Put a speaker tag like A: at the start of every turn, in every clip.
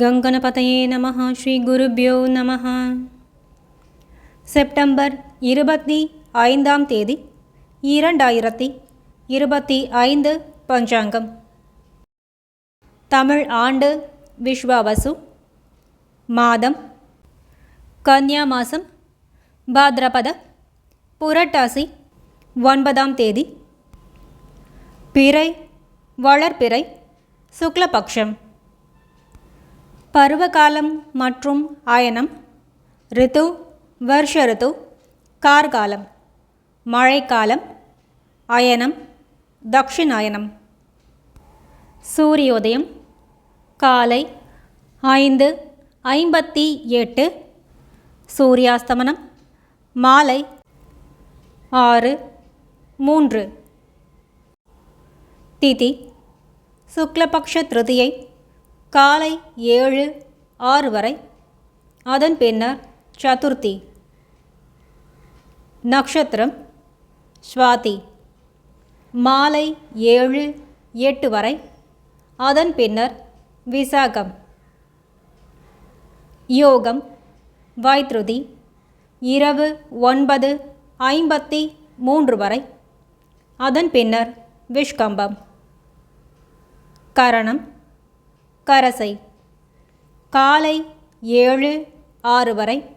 A: கங்கனபதையே நம ஸ்ரீ குருபியோ நம செப்டம்பர் இருபத்தி ஐந்தாம் தேதி இரண்டாயிரத்தி இருபத்தி ஐந்து பஞ்சாங்கம். தமிழ் ஆண்டு விஸ்வாவசு மாதம் கன்யா மாதம் பாத்ரபத புரட்டாசி ஒன்பதாம் தேதி. பிறை வளர்பிறை சுக்லபக்ஷம். பருவகாலம் மற்றும் அயனம் ரித்து வருஷ ரித்து கார்காலம் மழைக்காலம் அயனம் தக்ஷிணாயனம். சூரியோதயம் காலை ஐந்து ஐம்பத்தி எட்டு சூரியாஸ்தமனம் மாலை ஆறு மூன்று. திதி சுக்லபக்ஷ திருதியை காலை ஏழு ஆறு வரை. அதன் பின்னர் சதுர்த்தி. நக்ஷத்திரம் ஸ்வாதி மாலை ஏழு எட்டு வரை. அதன் பின்னர் விசாகம். யோகம் வைத்ருதி. இரவு ஒன்பது ஐம்பத்தி மூன்று வரை. அதன் பின்னர் விஷ்கம்பம். கரணம் கரசை. காலை ஏழு ஆறு வரை.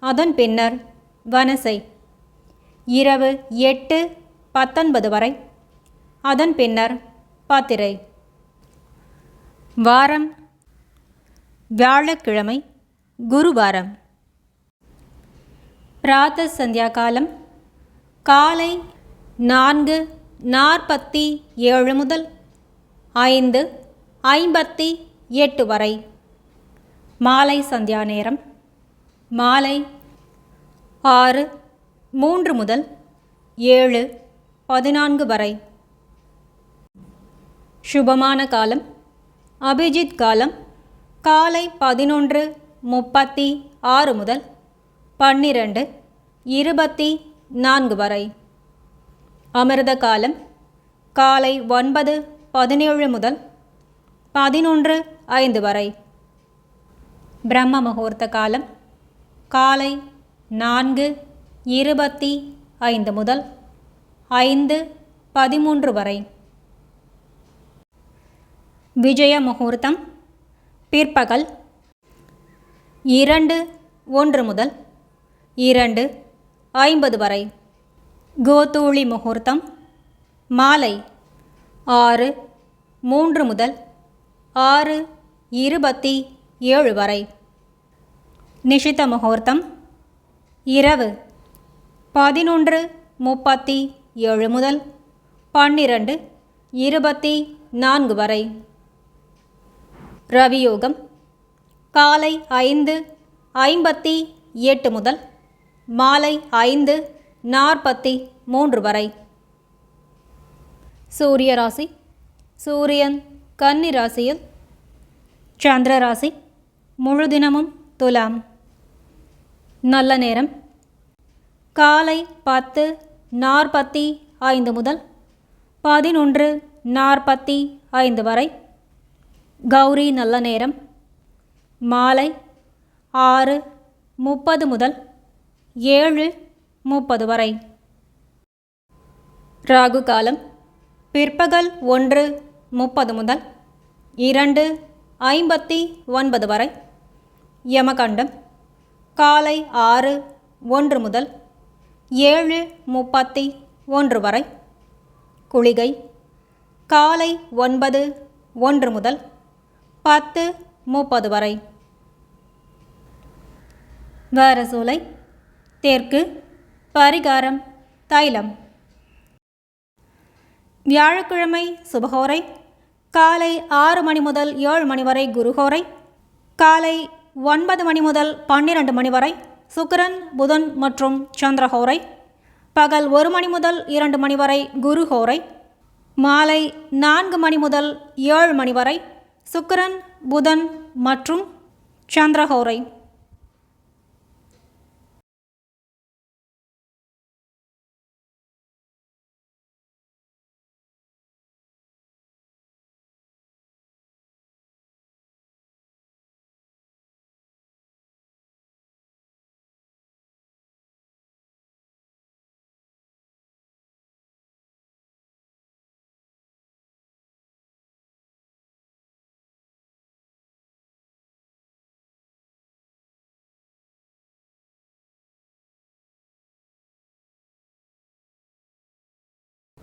A: அதன் பின்னர் வனசை. இரவு எட்டு பத்தொன்பது வரை. அதன் பின்னர் பாத்திரை. வாரம் வியாழக்கிழமை குருவாரம். பிராத்த சந்தியா காலம் காலை நான்கு நாற்பத்தி ஏழு முதல் ஐந்து ஐம்பத்தி எட்டு வரை. மாலை சந்தியா நேரம். மாலை ஆறு மூன்று முதல் ஏழு பதினான்கு வரை. சுபமான காலம். அபிஜித் காலம். காலை பதினொன்று முப்பத்தி ஆறு முதல் பன்னிரண்டு இருபத்தி நான்கு வரை. அமிர்த காலம். காலை ஒன்பது பதினேழு முதல் பதினொன்று ஐந்து வரை. பிரம்ம முகூர்த்த காலம் காலை நான்கு இருபத்தி ஐந்து முதல் ஐந்து பதிமூன்று வரை. விஜய முகூர்த்தம் பிற்பகல் இரண்டு ஒன்று முதல் இரண்டு ஐம்பது வரை. கோதூளி முகூர்த்தம் மாலை ஆறு மூன்று முதல் ஆறு இருபத்தி ஏழு வரை. நிஷித முகூர்த்தம் இரவு பதினொன்று முப்பத்தி ஏழு முதல் பன்னிரண்டு இருபத்தி நான்கு வரை. ரவியோகம் காலை ஐந்து ஐம்பத்தி எட்டு முதல் மாலை ஐந்து நாற்பத்தி மூன்று வரை. சூரியராசி சூரியன் கன்னி ராசியில் சந்திர ராசி முழு தினமும் துலாம். நல்ல நேரம். காலை பத்து நாற்பத்தி ஐந்து முதல் பதினொன்று நாற்பத்தி ஐந்து வரை. கௌரி நல்ல நேரம். மாலை ஆறு முப்பது முதல் ஏழு முப்பது வரை. ராகு காலம். பிற்பகல் ஒன்று முப்பது முதல் இரண்டு ஐம்பத்தி ஒன்பது வரை. யமகண்டம் காலை ஆறு ஒன்று முதல் ஏழு முப்பத்தி ஒன்று வரை. குளிகை காலை ஒன்பது ஒன்று முதல் பத்து முப்பது வரை. வாரசூலை தெற்கு பரிகாரம் தைலம். வியாழக்கிழமை சுபகோரை காலை ஆறு மணி முதல் ஏழு மணி வரை குருஹோரை காலை ஒன்பது மணி முதல் பன்னிரண்டு மணி வரை சுக்கரன் புதன் மற்றும் சந்திரஹோரை பகல் ஒரு மணி முதல் இரண்டு மணி வரை குருஹோரை மாலை நான்கு மணி முதல் ஏழு மணி வரை சுக்கரன் புதன் மற்றும் சந்திரஹோரை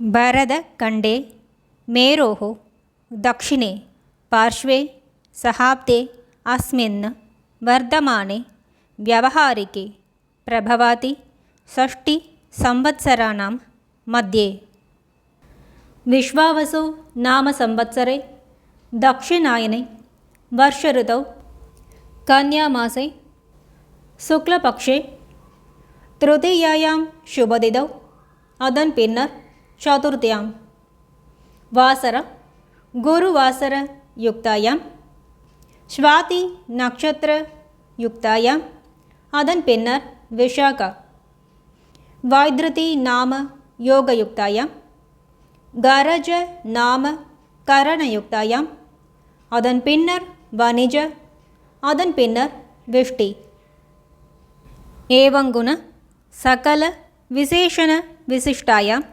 A: ಬರದ ಕಂಡೆ ಮೇರೋः दक्षिणे पार्श्वे सहाब्दे अस्मिन् वर्धमाने व्यवहारिके प्रभवाति षष्टिसंवत्सराणां मध्ये विश्वावसु नाम संवत्सरे दक्षिणायने वर्षऋतौ कन्यामासे शुक्लपक्षे तृतीयायां शुभदिदौ अदन् पिन्नर् சதுர்த்தியாம். வாசர குருவாசர யுக்தாயாம். ஸ்வாதி நக்ஷத்திர யுக்தாயாம். அதன் பின்னர் விஷாகா. வாய்திருதி நாம யோகயுக்தாயாம் கரஜ நாம கரணயுக்தாயாம் அதன் பின்னர் வணிஜ. அதன் பின்னர் விஷ்டி. ஏவங்குண சகல விசேஷண விசிஷ்டாயாம்.